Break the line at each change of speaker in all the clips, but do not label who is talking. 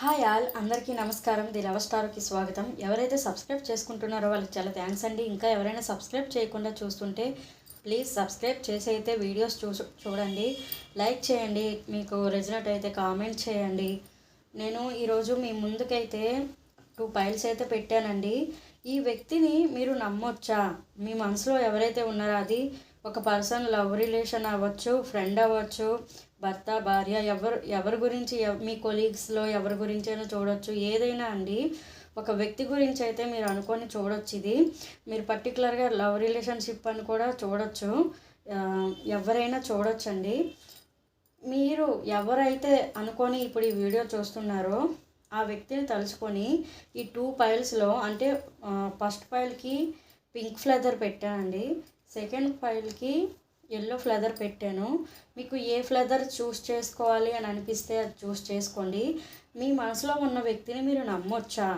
Hi all అందరికీ నమస్కారం. The love స్టార్కి స్వాగతం. ఎవరైతే సబ్స్క్రైబ్ చేసుకుంటున్నారో వాళ్ళకి చాలా థ్యాంక్స్ అండి. ఇంకా ఎవరైనా సబ్స్క్రైబ్ చేయకుండా చూస్తుంటే ప్లీజ్ సబ్స్క్రైబ్ చేసి అయితే వీడియోస్ చూ చూడండి. లైక్ చేయండి. మీకు రెజినెట్ అయితే కామెంట్ చేయండి. నేను ఈరోజు మీ ముందుకైతే టూ పైల్స్ అయితే పెట్టానండి. ఈ వ్యక్తిని మీరు నమ్మొచ్చా? మీ మనసులో ఎవరైతే ఉన్నారో అది ఒక పర్సన్ లవ్ రిలేషన్ అవ్వచ్చు ఫ్రెండ్ అవ్వచ్చు భర్త భార్య ఎవరు ఎవరి గురించి మీ కొలీగ్స్లో ఎవరి గురించి అయినా చూడొచ్చు. ఏదైనా అండి ఒక వ్యక్తి గురించి అయితే మీరు అనుకొని చూడొచ్చు ఇది. మీరు పర్టికులర్గా లవ్ రిలేషన్షిప్ అని కూడా చూడొచ్చు. ఎవరైనా చూడొచ్చండి. మీరు ఎవరైతే అనుకొని ఇప్పుడు ఈ వీడియో చూస్తున్నారో ఆ వ్యక్తిని తలుచుకొని ఈ టూ పైల్స్లో అంటే ఫస్ట్ పైల్కి పింక్ ఫ్లెదర్ పెట్టానండి. సెకండ్ పైల్కి ఎల్లో ఫ్లెదర్ పెట్టాను. మీకు ఏ ఫ్లెదర్ చూస్ చేసుకోవాలి అని అనిపిస్తే అది చూస్ చేసుకోండి. మీ మనసులో ఉన్న వ్యక్తిని మీరు నమ్మొచ్చా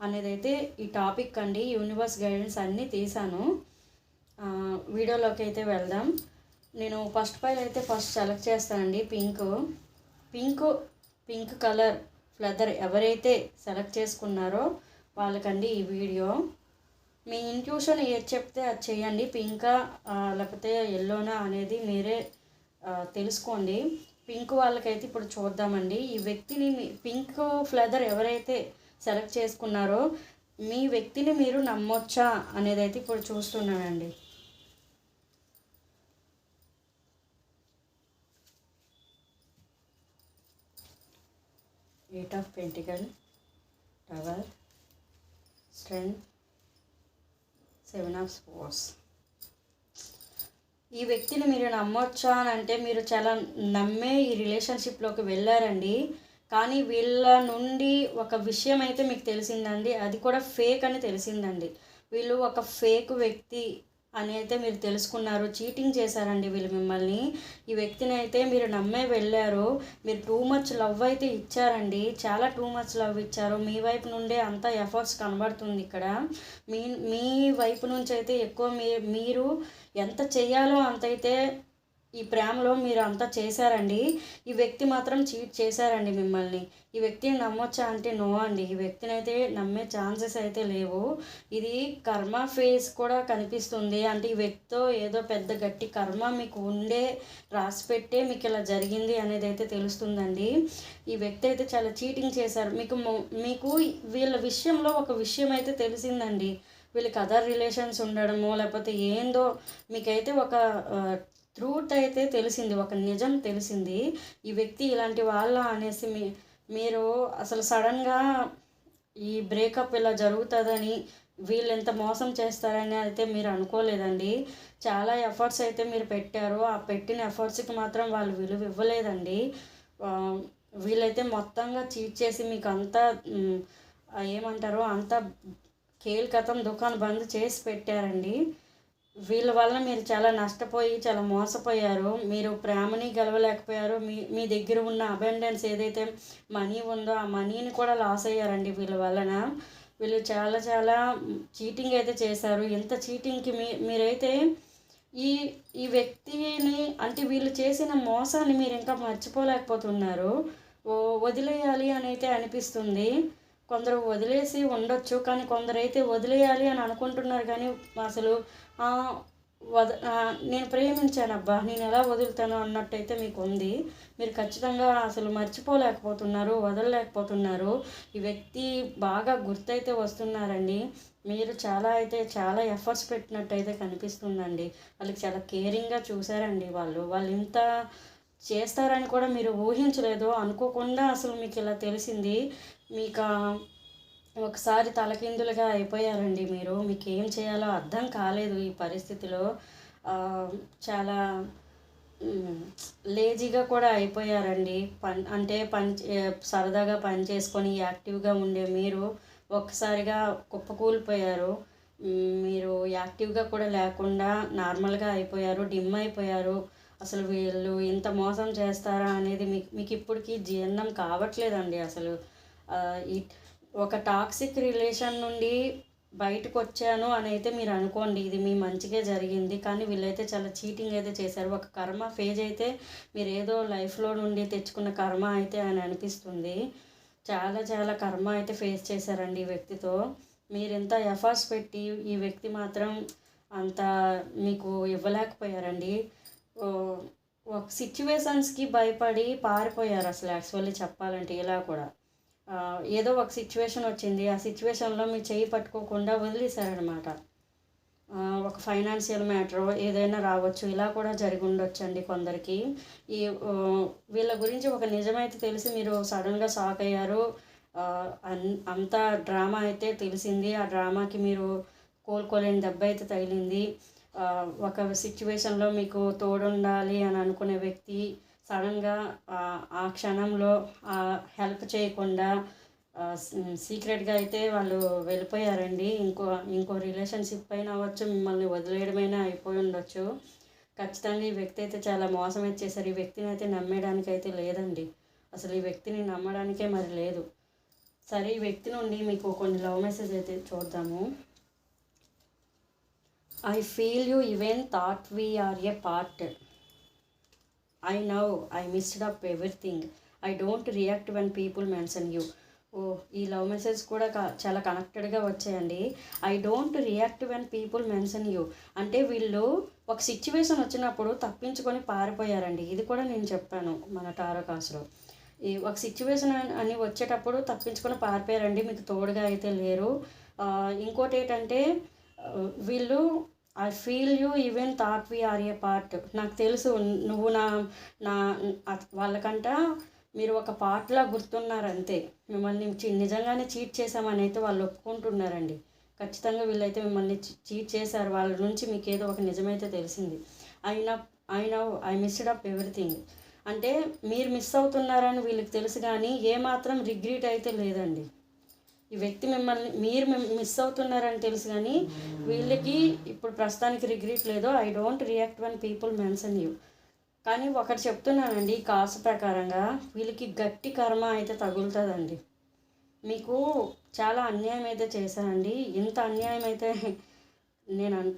అనేది అయితే ఈ టాపిక్ అండి. యూనివర్స్ గైడెన్స్ అన్నీ తీసాను వీడియోలోకి అయితే వెళ్దాం. నేను ఫస్ట్ పైల్ అయితే ఫస్ట్ సెలెక్ట్ చేస్తానండి. Pink. Pink pink colour feather ఎవరైతే సెలెక్ట్ చేసుకున్నారో వాళ్ళకండి ఈ వీడియో. మీ ఇంట్యూషన్ ఏది చెప్తే అది చేయండి. పింకా లేకపోతే ఎల్లోనా అనేది మీరే తెలుసుకోండి. పింక్ వాళ్ళకైతే ఇప్పుడు చూద్దామండి. ఈ వ్యక్తిని మీ- పింక్ ఫ్లెదర్ ఎవరైతే సెలెక్ట్ చేసుకున్నారో మీ వ్యక్తిని మీరు నమ్మొచ్చా అనేది అయితే ఇప్పుడు చూస్తున్నానండి. Eight of pentacle tower strength seven of sports ఈ వ్యక్తిని మీరు నమ్మొచ్చా అని అంటే మీరు చాలా నమ్మే ఈ రిలేషన్షిప్లోకి వెళ్ళారండి. కానీ వీళ్ళ నుండి ఒక విషయం అయితే మీకు తెలిసిందండి. అది కూడా ఫేక్ అని తెలిసిందండి. వీళ్ళు ఒక ఫేక్ వ్యక్తి అని అయితే మీరు తెలుసుకున్నారు. చీటింగ్ చేశారండి వీళ్ళు మిమ్మల్ని. ఈ వ్యక్తిని అయితే మీరు నమ్మే వెళ్ళారు. మీరు టూ మచ్ లవ్ అయితే ఇచ్చారండి. చాలా టూ మచ్ లవ్ ఇచ్చారు. మీ వైపు నుండే అంత ఎఫర్ట్స్ కనబడుతుంది ఇక్కడ. మీ మీ వైపు నుంచి అయితే ఎక్కువ మీ మీరు ఎంత చేయాలో అంత అయితే ఈ ప్రేమలో మీరు అంతా చేశారండి. ఈ వ్యక్తి మాత్రం చీట్ చేశారండి మిమ్మల్ని. ఈ వ్యక్తిని నమ్మొచ్చా అంటే నో అండి. ఈ వ్యక్తిని అయితే నమ్మే ఛాన్సెస్ అయితే లేవు. ఇది కర్మ ఫేస్ కూడా కనిపిస్తుంది. అంటే ఈ వ్యక్తితో ఏదో పెద్ద గట్టి కర్మ మీకు ఉండే రాసి పెట్టే మీకు ఇలా జరిగింది అనేది అయితే తెలుస్తుందండి. ఈ వ్యక్తి అయితే చాలా చీటింగ్ చేశారు. మీకు మీకు వీళ్ళ విషయంలో ఒక విషయం అయితే తెలిసిందండి. వీళ్ళకి అదర్ రిలేషన్స్ ఉండడము లేకపోతే ఏందో మీకైతే ఒక ట్రూత్ అయితే తెలిసింది ఒక నిజం తెలిసింది. ఈ వ్యక్తి ఇలాంటి వాళ్ళ అనేసి మీ మీరు అసలు సడన్గా ఈ బ్రేకప్ ఇలా జరుగుతుందని వీళ్ళు ఎంత మోసం చేస్తారని అయితే మీరు అనుకోలేదండి. చాలా ఎఫర్ట్స్ అయితే మీరు పెట్టారు. ఆ పెట్టిన ఎఫర్ట్స్కి మాత్రం వాళ్ళు విలువ ఇవ్వలేదండి. వీళ్ళైతే మొత్తంగా చీట్ చేసి మీకు అంతా ఏమంటారో అంత ఏమంటారు అంతా దుకాణం బంద్ చేసి పెట్టారండి. వీళ్ళ వల్ల మీరు చాలా నష్టపోయి చాలా మోసపోయారు. మీరు ప్రేమని గెలవలేకపోయారు. మీ మీ దగ్గర ఉన్న అబెండెన్స్ ఏదైతే మనీ ఉందో ఆ మనీని కూడా లాస్ అయ్యారండి వీళ్ళ వలన. వీళ్ళు చాలా చాలా చీటింగ్ అయితే చేశారు. ఎంత చీటింగ్కి మీ మీరైతే ఈ ఈ వ్యక్తిని అంటే వీళ్ళు చేసిన మోసాన్ని మీరు ఇంకా మర్చిపోలేకపోతున్నారు. ఓ వదిలేయాలి అని అయితే అనిపిస్తుంది. కొందరు వదిలేసి ఉండొచ్చు కానీ కొందరైతే వదిలేయాలి అని అనుకుంటున్నారు. కానీ అసలు వద నేను ప్రేమించాను అబ్బా నేను ఎలా వదులుతాను అన్నట్టయితే మీకు ఉంది మీరు ఖచ్చితంగా అసలు మర్చిపోలేకపోతున్నారు వదలలేకపోతున్నారు. ఈ వ్యక్తి బాగా గుర్తయితే వస్తున్నారండి. మీరు చాలా అయితే చాలా ఎఫర్ట్స్ పెట్టినట్టయితే కనిపిస్తుందండి. వాళ్ళకి చాలా కేరింగ్గా చూసారండి వాళ్ళు. వాళ్ళు ఇంత చేస్తారని కూడా మీరు ఊహించలేదు. అనుకోకుండా అసలు మీకు ఇలా తెలిసింది. మీకు ఒకసారి తలకిందులుగా అయిపోయారండి మీరు. మీకు ఏం చేయాలో అర్థం కాలేదు ఈ పరిస్థితిలో. చాలా లేజీగా కూడా అయిపోయారండి. పని అంటే పని సరదాగా పని చేసుకొని యాక్టివ్గా ఉండే మీరు ఒక్కసారిగా కుప్పకూలిపోయారు. మీరు యాక్టివ్గా కూడా లేకుండా నార్మల్గా అయిపోయారు డిమ్ అయిపోయారు. అసలు వీళ్ళు ఇంత మోసం చేస్తారా అనేది మీకు మీకు ఇప్పటికీ జీర్ణం కావట్లేదండి అసలు. ఒక టాక్సిక్ రిలేషన్ నుండి బయటకు వచ్చాను అని అయితే మీరు అనుకోండి ఇది మీ మంచిగా జరిగింది. కానీ వీళ్ళైతే చాలా చీటింగ్ అయితే చేశారు. ఒక కర్మ ఫేజ్ అయితే మీరు ఏదో లైఫ్లో నుండి తెచ్చుకున్న కర్మ అయితే అని అనిపిస్తుంది. చాలా చాలా కర్మ అయితే ఫేస్ చేశారండి ఈ వ్యక్తితో. మీరు ఎంత ఎఫర్ట్స్ పెట్టి ఈ వ్యక్తి మాత్రం అంత మీకు ఇవ్వలేకపోయారండి. ఒక సిచ్యువేషన్స్కి భయపడి పారిపోయారు అసలు యాక్చువల్లీ చెప్పాలంటే ఇలా కూడా. ఏదో ఒక సిచ్యువేషన్ వచ్చింది. ఆ సిచ్యువేషన్లో మీ చేయి పట్టుకోకుండా వదిలేశారనమాట ఒక ఫైనాన్షియల్ మ్యాటర్ ఏదైనా రావచ్చు. ఇలా కూడా జరిగి ఉండొచ్చండి కొందరికి. ఈ వీళ్ళ గురించి ఒక నిజమైతే తెలిసి మీరు సడన్గా షాక్ అయ్యారు. అన్- అంత డ్రామా అయితే తెలిసింది. ఆ డ్రామాకి మీరు కోలుకోలేని దెబ్బ అయితే తగిలింది. ఒక సిచ్యువేషన్లో మీకు తోడుండాలి అని అనుకునే వ్యక్తి సడన్గా ఆ క్షణంలో హెల్ప్ చేయకుండా సీక్రెట్గా అయితే వాళ్ళు వెళ్ళిపోయారండి. ఇంకో ఇంకో రిలేషన్షిప్ అయినా అవ్వచ్చు మిమ్మల్ని వదిలేయడమైనా అయిపోయి ఉండొచ్చు. ఖచ్చితంగా ఈ వ్యక్తి అయితే చాలా మోసం అయితే ఈ వ్యక్తిని అయితే నమ్మేయడానికి అయితే లేదండి. అసలు ఈ వ్యక్తిని నమ్మడానికే మరి లేదు. సరే ఈ వ్యక్తి నుండి మీకు కొన్ని లవ్ మెసేజ్ అయితే చూద్దాము. I feel you even thought we are a part. I now I missed up everything I don't react when people mention you ఓ ఈ లవ్ మెసేజ్ కూడా చాలా కనెక్టెడ్గా వచ్చాయండి. I don't react when people mention you అంటే వీళ్ళు ఒక situation వచ్చినప్పుడు తప్పించుకొని పారిపోయారండి. ఇది కూడా నేను చెప్పాను మన టారో కాసులో ఈ ఒక సిచ్యువేషన్ అని వచ్చేటప్పుడు తప్పించుకొని పారిపోయారండి. మీకు తోడుగా అయితే లేరు. ఇంకోటి ఏంటంటే వీళ్ళు I feel you even thought we are a part నాకు తెలుసు నువ్వు నా నా వాళ్ళకంట మీరు ఒక పార్ట్లా గుర్తున్నారు అంతే మిమ్మల్ని నిజంగానే చీట్ చేశామని అయితే వాళ్ళు ఒప్పుకుంటున్నారండి. ఖచ్చితంగా వీళ్ళైతే మిమ్మల్ని చీట్ చేశారు. వాళ్ళ నుంచి మీకు ఏదో ఒక నిజమైతే తెలిసింది. అయినా అయినా ఐ మిస్డ్ అప్ ఎవ్రీథింగ్ అంటే మీరు మిస్ అవుతున్నారని వీళ్ళకి తెలుసు కానీ ఏమాత్రం రిగ్రీట్ అయితే లేదండి. ఈ వ్యక్తి మిమ్మల్ని మీరు మిస్ అవుతున్నారని తెలుసు కానీ వీళ్ళకి ఇప్పుడు ప్రస్తుతానికి రిగ్రెట్ లేదు I don't react one people mention you కానీ ఒకటి చెప్తున్నానండి ఈ కాసు ప్రకారంగా వీళ్ళకి గట్టి కర్మ అయితే తగులుతుందండి. మీకు చాలా అన్యాయం అయితే చేశానండి. ఇంత అన్యాయం అయితే నేను అను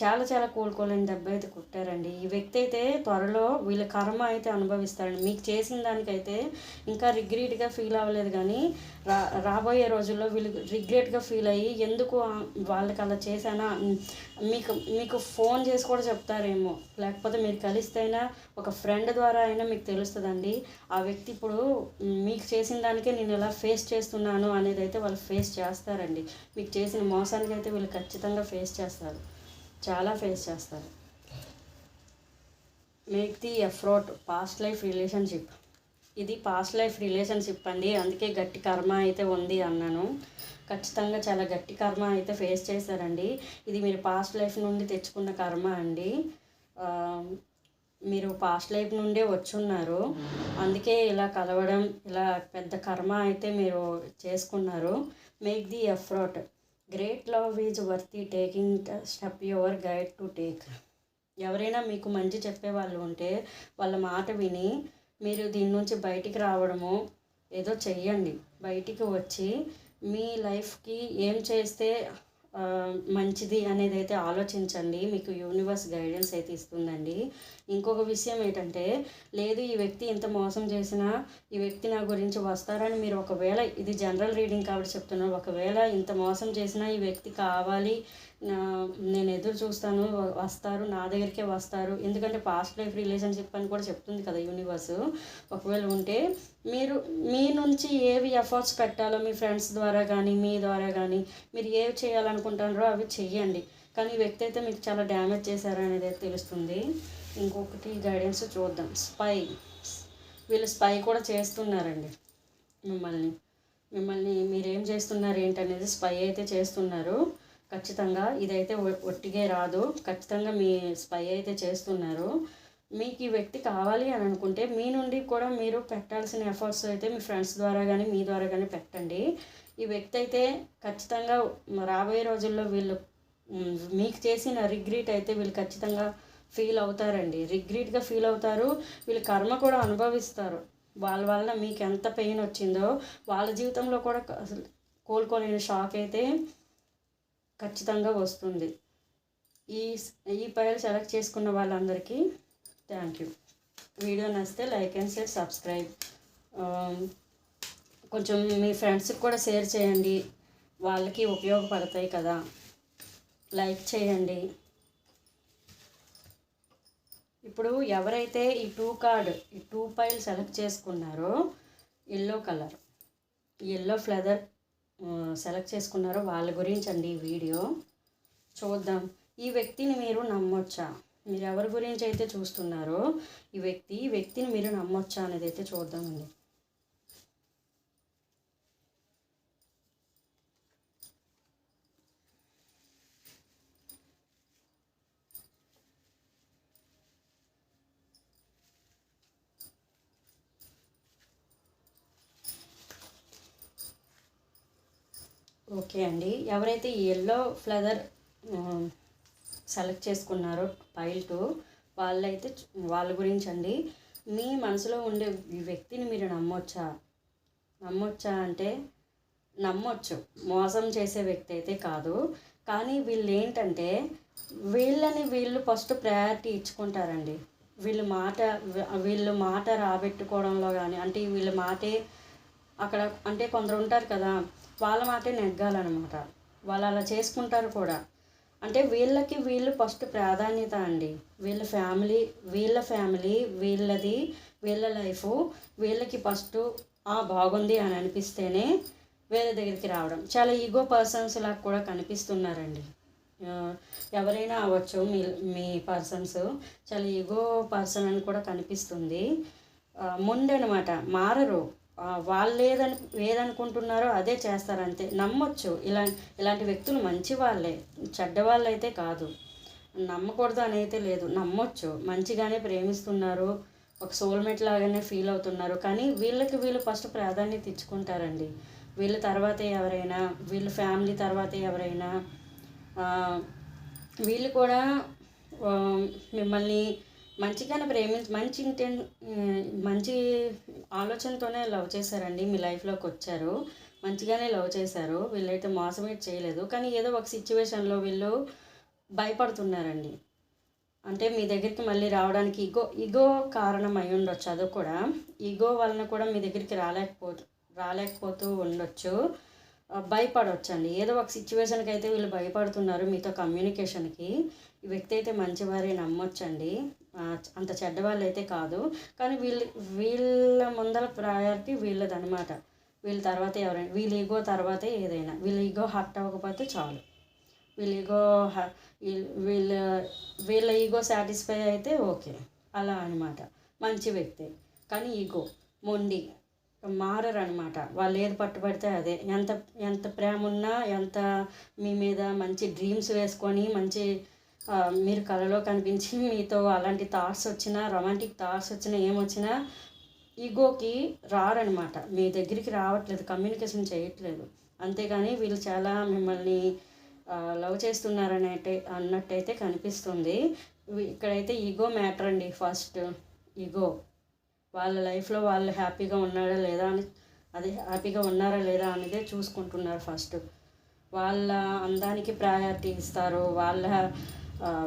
చాలా చాలా కోలుకోలేని దెబ్బ అయితే కుట్టారండి. ఈ వ్యక్తి అయితే త్వరలో వీళ్ళ కర్మ అయితే అనుభవిస్తారండి మీకు చేసిన దానికైతే ఇంకా రిగ్రెట్గా ఫీల్ అవ్వలేదు కానీ రా రాబోయే రోజుల్లో వీళ్ళు రిగ్రెట్గా ఫీల్ అయ్యి ఎందుకు వాళ్ళకి అలా చేశానా? మీకు మీకు ఫోన్ చేసి కూడా చెప్తారేమో. లేకపోతే మీరు కలిస్తేనా ఒక ఫ్రెండ్ ద్వారా అయినా మీకు తెలుస్తుందండి. ఆ వ్యక్తి ఇప్పుడు మీకు చేసిన దానికే నేను ఎలా ఫేస్ చేస్తున్నాను అనేది అయితే వాళ్ళు ఫేస్ చేస్తారండి. మీకు చేసిన మోసానికి అయితే వీళ్ళు ఖచ్చితంగా ఫేస్ చేస్తారు. చాలా ఫేస్ చేస్తారు. Make the effort past life relationship ఇది పాస్ట్ లైఫ్ రిలేషన్షిప్ అండి. అందుకే గట్టి కర్మ అయితే ఉంది అన్నాను. ఖచ్చితంగా చాలా గట్టి కర్మ అయితే ఫేస్ చేశారండి. ఇది మీరు పాస్ట్ లైఫ్ నుండి తెచ్చుకున్న కర్మ అండి. మీరు పాస్ట్ లైఫ్ నుండే వచ్చున్నారు. అందుకే ఇలా కలవడం ఇలా పెద్ద కర్మ అయితే మీరు చేసుకున్నారు. Make the effort great love is worthy taking step your guide to take ఎవరైనా మీకు మంచి చెప్పే వాళ్ళు ఉంటే వాళ్ళ మాట విని మీరు దీని నుంచి బయటికి రావడము ఏదో చెయ్యండి. బయటికి వచ్చి మీ లైఫ్కి ఏం చేస్తే మంచిది అనేది అయితే ఆలోచించండి. మీకు యూనివర్స్ గైడెన్స్ అయితే ఇస్తుందండి. ఇంకొక విషయం ఏంటంటే లేదు ఈ వ్యక్తి ఇంత మోసం చేసినా ఈ వ్యక్తి నా గురించి వస్తారని మీరు ఒకవేళ ఇది జనరల్ రీడింగ్ కాబట్టి చెప్తున్నారు ఒకవేళ ఇంత మోసం చేసినా ఈ వ్యక్తి కావాలి నేను ఎదురు చూస్తాను వస్తారు నా దగ్గరికే వస్తారు. ఎందుకంటే పాస్ట్ లైఫ్ రిలేషన్షిప్ అని కూడా చెప్తుంది కదా యూనివర్స్ ఒకవేళ ఉంటే మీరు మీ నుంచి ఏవి ఎఫర్ట్స్ పెట్టాలో మీ ఫ్రెండ్స్ ద్వారా కానీ మీ ద్వారా కానీ మీరు ఏవి చేయాలనుకుంటున్నారో అవి చెయ్యండి. కానీ ఈ వ్యక్తి అయితే మీకు చాలా డ్యామేజ్ చేశారనేది తెలుస్తుంది. ఇంకొకటి గైడెన్స్ చూద్దాం. స్పై వీళ్ళు స్పై కూడా చేస్తున్నారండి. మిమ్మల్ని మిమ్మల్ని మీరేం చేస్తున్నారు ఏంటనేది స్పై అయితే చేస్తున్నారు. ఖచ్చితంగా ఇదైతే ఒట్టిగే రాదు. ఖచ్చితంగా మీ స్పై అయితే చేస్తున్నారు. మీకు ఈ వ్యక్తి కావాలి అని అనుకుంటే మీ నుండి కూడా మీరు పెట్టాల్సిన ఎఫర్ట్స్ అయితే మీ ఫ్రెండ్స్ ద్వారా కానీ మీ ద్వారా కానీ పెట్టండి. ఈ వ్యక్తి అయితే ఖచ్చితంగా రాబోయే రోజుల్లో వీళ్ళు మీకు చేసిన రిగ్రీట్ అయితే వీళ్ళు ఖచ్చితంగా ఫీల్ అవుతారండి. రిగ్రీట్గా ఫీల్ అవుతారు. వీళ్ళు కర్మ కూడా అనుభవిస్తారు. వాళ్ళ వల్ల మీకు ఎంత పెయిన్ వచ్చిందో వాళ్ళ జీవితంలో కూడా అసలు కోలుకోలేని షాక్ అయితే ఖచ్చితంగా వస్తుంది. ఈ ఈ ఫైల్ సెలెక్ట్ చేసుకున్న వాళ్ళందరికీ థ్యాంక్ యూ. వీడియో నచ్చితే లైక్ అండ్ షేర్ సబ్స్క్రైబ్. కొంచెం మీ ఫ్రెండ్స్కి కూడా షేర్ చేయండి. వాళ్ళకి ఉపయోగపడతాయి కదా. లైక్ చేయండి. ఇప్పుడు ఎవరైతే ఈ టూ కార్డ్ ఈ టూ పైల్ సెలెక్ట్ చేసుకున్నారో yellow colour yellow feather select చేసుకున్నారో వాళ్ళ గురించి అండి ఈ వీడియో. చూద్దాం. ఈ వ్యక్తిని మీరు నమ్మొచ్చా? మీరు ఎవరి గురించి అయితే చూస్తున్నారో ఈ వ్యక్తి ఈ వ్యక్తిని మీరు నమ్మొచ్చా అనేది అయితే చూద్దామండి. ఓకే అండి. ఎవరైతే ఈ ఎల్లో ఫ్లదర్ సెలెక్ట్ చేసుకున్నారో పైల్ టూ వాళ్ళైతే వాళ్ళ గురించి అండి. మీ మనసులో ఉండే ఈ వ్యక్తిని మీరు నమ్మొచ్చా? నమ్మొచ్చా అంటే నమ్మొచ్చు. మోసం చేసే వ్యక్తి అయితే కాదు. కానీ వీళ్ళు ఏంటంటే వీళ్ళని వీళ్ళు ఫస్ట్ ప్రయారిటీ ఇచ్చుకుంటారండి. వీళ్ళు మాట వీళ్ళు మాట రాబెట్టుకోవడంలో కానీ అంటే వీళ్ళ మాటే అక్కడ అంటే కొందరు ఉంటారు కదా వాళ్ళ మాటే నెగ్గాలన్నమాట. వాళ్ళు అలా చేసుకుంటారు కూడా. అంటే వీళ్ళకి వీళ్ళు ఫస్ట్ ప్రాధాన్యత అండి. వీళ్ళ ఫ్యామిలీ వీళ్ళ ఫ్యామిలీ వీళ్ళది వీళ్ళ లైఫ్ వీళ్ళకి ఫస్ట్ ఆ బాగుంది అని అనిపిస్తేనే వేరే దగ్గరికి రావడం. చాలా ఈగో పర్సన్స్ లాగా కూడా కనిపిస్తున్నారండి. ఎవరైనా అవ్వచ్చు మీ మీ పర్సన్స్. చాలా ఈగో పర్సన్ అని కూడా కనిపిస్తుంది. ముందనమాట మారరు. వాళ్ళు ఏదని ఏదనుకుంటున్నారో అదే చేస్తారు అంతే నమ్మొచ్చు. ఇలా ఇలాంటి వ్యక్తులు మంచి వాళ్ళే చెడ్డవాళ్ళు అయితే కాదు. నమ్మకూడదు అని అయితే లేదు. నమ్మొచ్చు. మంచిగానే ప్రేమిస్తున్నారు. ఒక సోల్మేట్ లాగానే ఫీల్ అవుతున్నారు. కానీ వీళ్ళకి వీళ్ళు ఫస్ట్ ప్రాధాన్యత ఇచ్చుకుంటారండి. వీళ్ళ తర్వాతే ఎవరైనా వీళ్ళ ఫ్యామిలీ తర్వాతే ఎవరైనా వీళ్ళు కూడా మిమ్మల్ని మంచిగానే ప్రేమించి మంచి ఇంటెన్ మంచి ఆలోచనతోనే లవ్ చేశారండి. మీ లైఫ్లోకి వచ్చారు. మంచిగానే లవ్ చేశారు. వీళ్ళైతే మోసమే చేయలేదు. కానీ ఏదో ఒక సిచ్యువేషన్లో వీళ్ళు భయపడుతున్నారండి. అంటే మీ దగ్గరికి మళ్ళీ రావడానికి ఇగో ఇగో కారణం అయి ఉండొచ్చు. అది కూడా ఇగో వలన కూడా మీ దగ్గరికి రాలేకపో రాలేకపోతూ ఉండొచ్చు. భయపడవచ్చు అండి ఏదో ఒక సిచ్యువేషన్కి అయితే వీళ్ళు భయపడుతున్నారు మీతో కమ్యూనికేషన్కి ఈ వ్యక్తి అయితే మంచివారే నమ్మొచ్చండి. అంత చెడ్డవాళ్ళు అయితే కాదు. కానీ వీళ్ళు వీళ్ళ ముందర ప్రయారిటీ వీళ్ళదనమాట వీళ్ళ తర్వాత ఎవరైనా వీళ్ళ ఈగో తర్వాతే ఏదైనా. వీళ్ళ ఈగో హర్ట్ అవ్వకపోతే చాలు. వీళ్ళ ఈగో వీళ్ళ వీళ్ళ ఈగో సాటిస్ఫై అయితే ఓకే. అలా అనమాట మంచి వ్యక్తి. కానీ ఈగో మొండి మారరు అనమాట వాళ్ళు ఏది పట్టుబడితే అదే. ఎంత ఎంత ప్రేమ ఉన్నా ఎంత మీ మీద మంచి డ్రీమ్స్ వేసుకొని మంచి మీరు కలలో కనిపించి మీతో అలాంటి థాట్స్ వచ్చినా రొమాంటిక్ థాట్స్ వచ్చినా ఏమొచ్చినా ఈగోకి రారనమాట. మీ దగ్గరికి రావట్లేదు కమ్యూనికేషన్ చేయట్లేదు. అంతేగాని వీళ్ళు చాలా మిమ్మల్ని లవ్ చేస్తున్నారని అన్నట్టయితే కనిపిస్తుంది. ఇక్కడైతే ఈగో మ్యాటర్ అండి. ఫస్ట్ ఈగో వాళ్ళ లైఫ్లో వాళ్ళు హ్యాపీగా ఉన్నారా లేదా అని అదే హ్యాపీగా ఉన్నారా లేదా అనేదే చూసుకుంటున్నారు ఫస్ట్ వాళ్ళ అందానికి ప్రయారిటీ ఇస్తారు. వాళ్ళ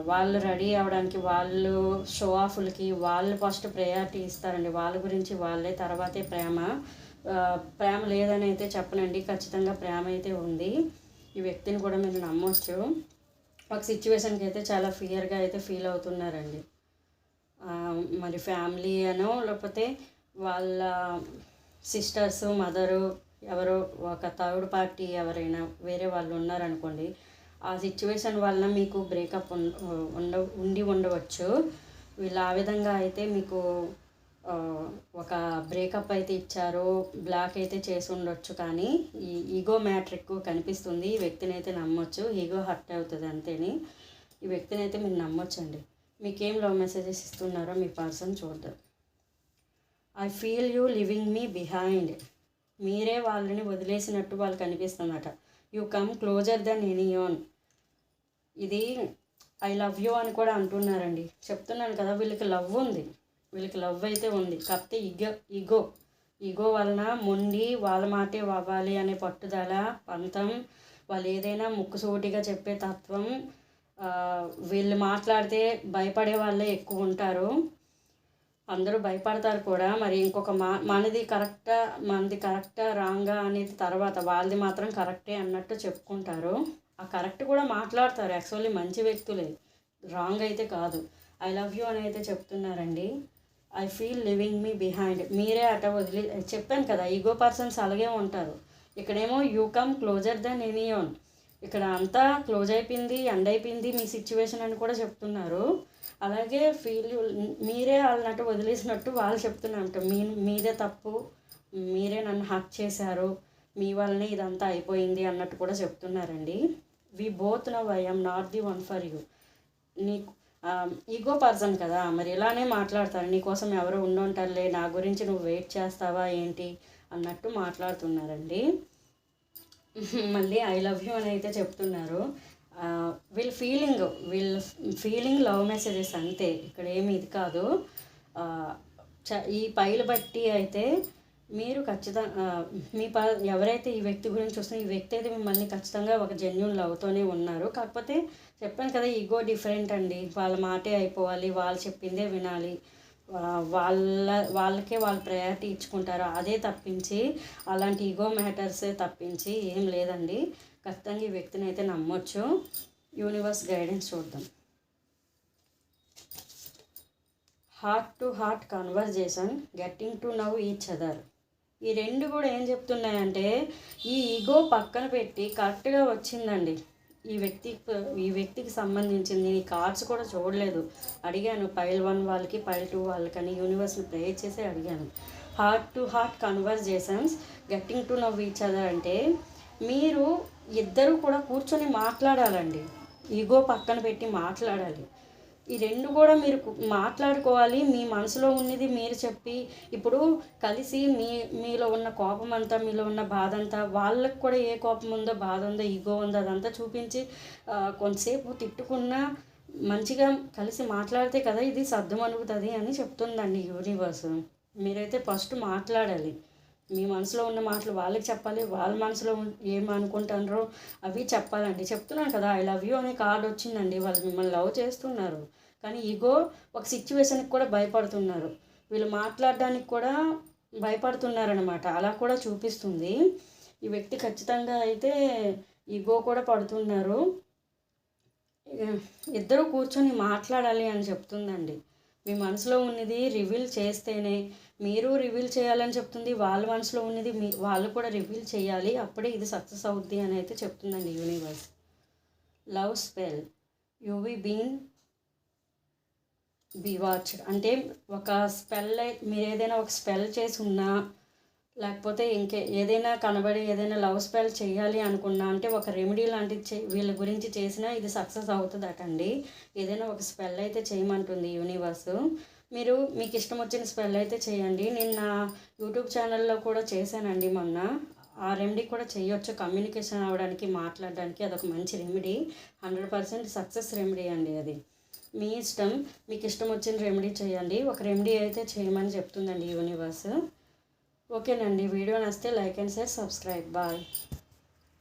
వాళ్ళు రెడీ అవ్వడానికి వాళ్ళు షో ఆఫ్లకి వాళ్ళు ఫస్ట్ ప్రయారిటీ ఇస్తారండి. వాళ్ళ గురించి వాళ్ళే తర్వాతే ప్రేమ. ప్రేమ లేదని అయితే చెప్పనండి. ఖచ్చితంగా ప్రేమ అయితే ఉంది. ఈ వ్యక్తిని కూడా మీరు నమ్మొచ్చు. ఒక సిచ్యువేషన్కి అయితే చాలా ఫియర్గా అయితే ఫీల్ అవుతున్నారండి. మరి ఫ్యామిలీ అనో లేకపోతే వాళ్ళ సిస్టర్స్ మదరు ఎవరో ఒక థర్డ్ పార్టీ ఎవరైనా వేరే వాళ్ళు ఉన్నారనుకోండి ఆ సిచ్యువేషన్ వలన మీకు బ్రేకప్ ఉండ ఉండి ఉండవచ్చు. వీళ్ళు ఆ విధంగా అయితే మీకు ఒక బ్రేకప్ అయితే ఇచ్చారు బ్లాక్ అయితే చేసి ఉండొచ్చు కానీ ఈ ఈగో మ్యాటర్ ఎక్కువ కనిపిస్తుంది. ఈ వ్యక్తిని అయితే నమ్మొచ్చు. ఈగో హర్ట్ అవుతుంది అంతేని. ఈ వ్యక్తిని అయితే మీరు నమ్మొచ్చండి. మీకేం లవ్ మెసేజెస్ ఇస్తున్నారో మీ పర్సన్ చూద్దాం. I feel you living me behind మీరే వాళ్ళని వదిలేసినట్టు వాళ్ళు కనిపిస్తుందట you come closer then anyone ఇది ఐ లవ్ యూ అని కూడా అంటున్నారండి. చెప్తున్నాను కదా వీళ్ళకి లవ్ ఉంది. వీళ్ళకి లవ్ అయితే ఉంది. కాకపోతే ఇగో ఈగో ఈగో వలన మొండి వాళ్ళ మాటే అవ్వాలి అనే పట్టుదల పంతం వాళ్ళు ఏదైనా ముక్కుసూటిగా చెప్పే తత్వం వీళ్ళు మాట్లాడితే భయపడే వాళ్ళే ఎక్కువ ఉంటారు. అందరూ భయపడతారు కూడా. మరి ఇంకొక మా మనది కరెక్టా మనది కరెక్టా రాంగా అనేది తర్వాత వాళ్ళది మాత్రం కరెక్టే అన్నట్టు చెప్పుకుంటారు. ఆ కరెక్ట్ కూడా మాట్లాడతారు. యాక్చువల్లీ మంచి వ్యక్తులే. రాంగ్ అయితే కాదు. ఐ లవ్ యూ అని అయితే చెప్తున్నారండి. I feel living me behind. మీరే అట వదిలి చెప్పాను కదా ఈగో పర్సన్స్ అలాగే ఉంటారు. ఇక్కడేమో you come closer then anyone ఇక్కడ అంతా క్లోజ్ అయిపోయింది ఎండ్ అయిపోయింది మీ సిచ్యువేషన్ అని కూడా చెప్తున్నారు. అలాగే ఫీల్ మీరే వాళ్ళనట్టు వదిలేసినట్టు వాళ్ళు చెప్తున్నారు మీ మీదే తప్పు మీరే నన్ను హక్ చేశారు మీ వల్లనే ఇదంతా అయిపోయింది అన్నట్టు కూడా చెప్తున్నారండి. We both now I am not the one for you నీకు ఈగో పర్సన్ కదా మరి ఇలానే మాట్లాడతారు. నీకోసం ఎవరు ఉండుంటారులే నా గురించి నువ్వు వెయిట్ చేస్తావా ఏంటి అన్నట్టు మాట్లాడుతున్నారండి. మళ్ళీ ఐ లవ్ యూ అని అయితే చెప్తున్నారు. వీళ్ళ ఫీలింగ్ వీళ్ళ ఫీలింగ్ లవ్ మెసేజెస్ అంతే. ఇక్కడ ఏమి ఇది కాదు. చ ఈ పైలు బట్టి అయితే మీరు ఖచ్చితంగా మీ ప ఎవరైతే ఈ వ్యక్తి గురించి చూస్తున్న ఈ వ్యక్తి అయితే మిమ్మల్ని ఖచ్చితంగా ఒక జెన్యున్ లవ్తోనే ఉన్నారు. కాకపోతే చెప్పాను కదా ఈగో డిఫరెంట్ అండి. వాళ్ళ మాటే అయిపోవాలి వాళ్ళు చెప్పిందే వినాలి. వాళ్ళ వాళ్ళకే వాళ్ళు ప్రయారిటీ ఇచ్చుకుంటారు. అదే తప్పించి అలాంటి ఈగో మ్యాటర్సే తప్పించి ఏం లేదండి. ఖచ్చితంగా ఈ వ్యక్తిని అయితే నమ్మొచ్చు. యూనివర్స్ గైడెన్స్ చూద్దాం. Heart to heart conversation getting to now each other ఈ రెండు కూడా ఏం చెప్తున్నాయంటే ఈ ఈగో పక్కన పెట్టి కరెక్ట్గా వచ్చిందండి. ఈ వ్యక్తి ఈ వ్యక్తికి సంబంధించింది నేను ఈ కార్డ్స్ కూడా చూడలేదు. అడిగాను పైల్ వన్ వాళ్ళకి పైల్ టూ వాళ్ళకని యూనివర్స్ని ప్రే చేసి అడిగాను. Heart to heart conversations getting to now each other అంటే మీరు ఇద్దరు కూడా కూర్చొని మాట్లాడాలండి. ఈగో పక్కన పెట్టి మాట్లాడాలి. ఈ రెండు కూడా మీరు మాట్లాడుకోవాలి. మీ మనసులో ఉన్నది మీరు చెప్పి ఇప్పుడు కలిసి మీ మీలో ఉన్న కోపం అంతా మీలో ఉన్న బాధ అంతా వాళ్ళకి కూడా ఏ కోపం ఉందో బాధ ఉందో ఈగో ఉందో అదంతా చూపించి కొంతసేపు తిట్టుకున్నా మంచిగా కలిసి మాట్లాడితే కదా ఇది సర్దుమణుగుతుంది అని చెప్తుందండి యూనివర్స్. మీరైతే ఫస్ట్ మాట్లాడాలి. మీ మనసులో ఉన్న మాటలు వాళ్ళకి చెప్పాలి వాళ్ళ మనసులో ఉన్- ఏం అనుకుంటున్నారో అవి చెప్పాలండి. చెప్తున్నాను కదా ఐ లవ్ యూ అనే కార్డు వచ్చిందండి. వాళ్ళు మిమ్మల్ని లవ్ చేస్తున్నారు. కానీ ఈగో ఒక సిచ్యువేషన్కి కూడా భయపడుతున్నారు. వీళ్ళు మాట్లాడడానికి కూడా భయపడుతున్నారనమాట అలా కూడా చూపిస్తుంది. ఈ వ్యక్తి ఖచ్చితంగా అయితే ఈగో కూడా పడుతున్నారు. ఇద్దరు కూర్చొని మాట్లాడాలి అని చెప్తుందండి. మీ మనసులో ఉన్నది రివీల్ చేస్తేనే మీరు రివీల్ చేయాలని చెప్తుంది వాళ్ళ మనసులో ఉన్నది మీ వాళ్ళు కూడా రివీల్ చేయాలి. అప్పుడే ఇది సక్సెస్ అవుద్ది అని అయితే చెప్తుందండి universe love spell you've been be watched అంటే ఒక స్పెల్ మీరు ఏదైనా ఒక స్పెల్ చేసి ఉన్నా లేకపోతే ఇంకే ఏదైనా కనబడి ఏదైనా లవ్ స్పెల్ చేయాలి అనుకున్నా అంటే ఒక రెమెడీ లాంటిది చే వీళ్ళ గురించి చేసినా ఇది సక్సెస్ అవుతుందటండి. ఏదైనా ఒక స్పెల్ అయితే చేయమంటుంది యూనివర్స్. మీరు మీకు ఇష్టం వచ్చిన స్పెల్ అయితే చేయండి. నేను నా యూట్యూబ్ ఛానల్లో కూడా చేశానండి మొన్న. ఆ రెమెడీ కూడా చేయొచ్చు. కమ్యూనికేషన్ అవ్వడానికి మాట్లాడడానికి అదొక మంచి remedy. Hundred percent success remedy అండి అది. మీ ఇష్టం మీకు ఇష్టం వచ్చిన రెమెడీ చేయండి. ఒక రెమెడీ అయితే చేయమని చెప్తుందండి యూనివర్స్. ఓకేనండి వీడియో నచ్చితే like and share subscribe. Bye.